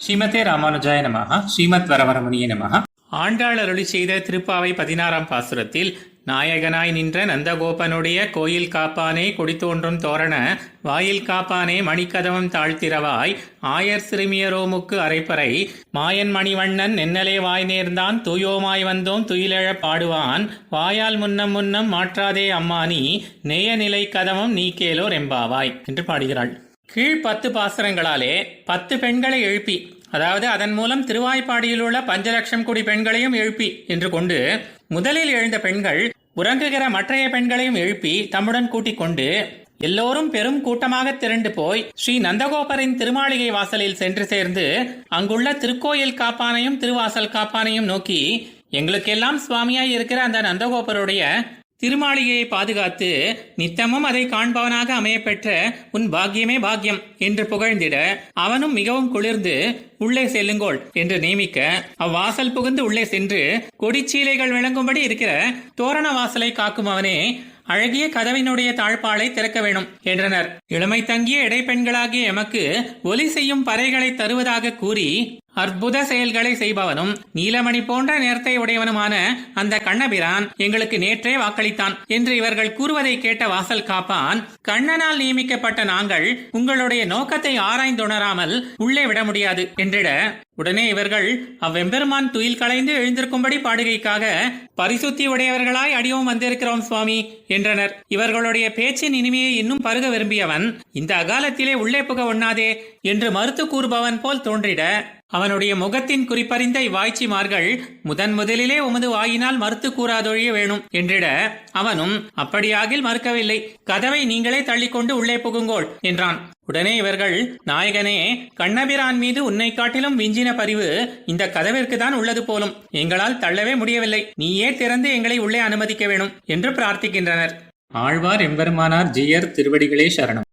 ஸ்ரீமதே ராமானுஜாய நமஹ ஸ்ரீமத் வரவரமுனிய நமஹ. ஆண்டாள் அருளி செய்த திருப்பாவை பதினாறாம் பாசுரத்தில் நாயகனாய் நின்ற நந்தகோபனுடைய கோயில் காப்பானே கொடி தோன்றும் தோரண வாயில் காப்பானே மணிக்கதவம் தாழ்த்திரவாய் ஆயர் சிறுமியரோமுக்கு அரைப்பறை மாயன் மணிவண்ணன் நென்னலே வாய் நேர்ந்தான் தூயோமாய் வந்தோம் துயிலெழப் பாடுவான் வாயால் முன்னம் முன்னம் மாற்றாதே அம்மானி நேய நிலை கதவம் நீகேலோ ரெம்பாவாய் என்று பாடுகிறாள். கீழ் பத்து பாசுரங்களாலே பத்து பெண்களை எழுப்பி அதாவது அதன் மூலம் திருவாய்ப்பாடியில் உள்ள பஞ்சலட்சம் கோடி பெண்களையும் எழுப்பி என்று கொண்டு முதலில் எழுந்த பெண்கள் உறங்குகிற மற்றைய பெண்களையும் எழுப்பி தம்முடன் கூட்டிக் கொண்டு எல்லோரும் பெரும் கூட்டமாக திரண்டு போய் ஸ்ரீ நந்தகோபரின் திருமாளிகை வாசலில் சென்று சேர்ந்து அங்குள்ள திருக்கோயில் காப்பானையும் திருவாசல் காப்பானையும் நோக்கி எங்களுக்கெல்லாம் சுவாமியாய் இருக்கிற அந்த நந்தகோபருடைய திருமாளிகையை பாதுகாத்து நித்தமும் அதை காண்பவனாக அமையப்பெற்ற உன் பாக்கியமே பாக்கியம் என்று புகழ்ந்திட அவனும் மிகவும் குளிர்ந்து உள்ளே செல்லுங்கோள் என்று நியமிக்க அவ்வாசல் புகுந்து உள்ளே சென்று கொடிச்சீலைகள் விளங்கும்படி இருக்கிற தோரண வாசலை காக்கும் அவனே அழகிய கதவினுடைய தாழ்பாலை திறக்க வேணும் என்றனர். இளமை தங்கிய இடைப்பெண்களாகிய எமக்கு ஒலி செய்யும் பறைகளை தருவதாக கூறி அற்புத செயல்களை செய்பவனும் நீலமணி போன்ற நேர்த்தை உடையவனுமான அந்த கண்ணபிரான் எங்களுக்கு நேற்றே வாக்களித்தான் என்று இவர்கள் கூறுவதை கேட்ட வாசல் காப்பான் கண்ணனால் நியமிக்கப்பட்ட நாங்கள் உங்களுடைய நோக்கத்தை ஆராய்ந்துணராமல் உள்ளே விட முடியாது என்றிட உடனே இவர்கள் அவ்வெம்பெருமான் துயில் களைந்து எழுந்திருக்கும்படி பாடுகைக்காக பரிசுத்தி உடையவர்களாய் அடியோம் வந்திருக்கிறோம் சுவாமி என்றனர். இவர்களுடைய பேச்சின் இனிமையை இன்னும் பருக விரும்பியவன் இந்த அகாலத்திலே உள்ளே புக ஒண்ணாதே என்று மறுத்து கூறுபவன் போல் தோன்றிட அவனுடைய முகத்தின் குறிப்பறிந்த இவ்வாய்ச்சிமார்கள் முதன் முதலிலே உமது வாயினால் மறுத்து கூறாதொழிய வேணும் என்றிட அவனும் அப்படியாகில் மறுக்கவில்லை. கதவை நீங்களே தள்ளிக்கொண்டு உள்ளே புகுங்கோள் என்றான். உடனே இவர்கள் நாயகனே கண்ணபிரான் மீது உன்னை காட்டிலும் விஞ்சின பரிவு இந்த கதவிற்கு தான் உள்ளது போலும். எங்களால் தள்ளவே முடியவில்லை. நீயே திறந்து எங்களை உள்ளே அனுமதிக்க வேணும் என்று பிரார்த்திக்கின்றனர். ஆழ்வார் எம்பெருமானார் ஜியர் திருவடிகளே சரணம்.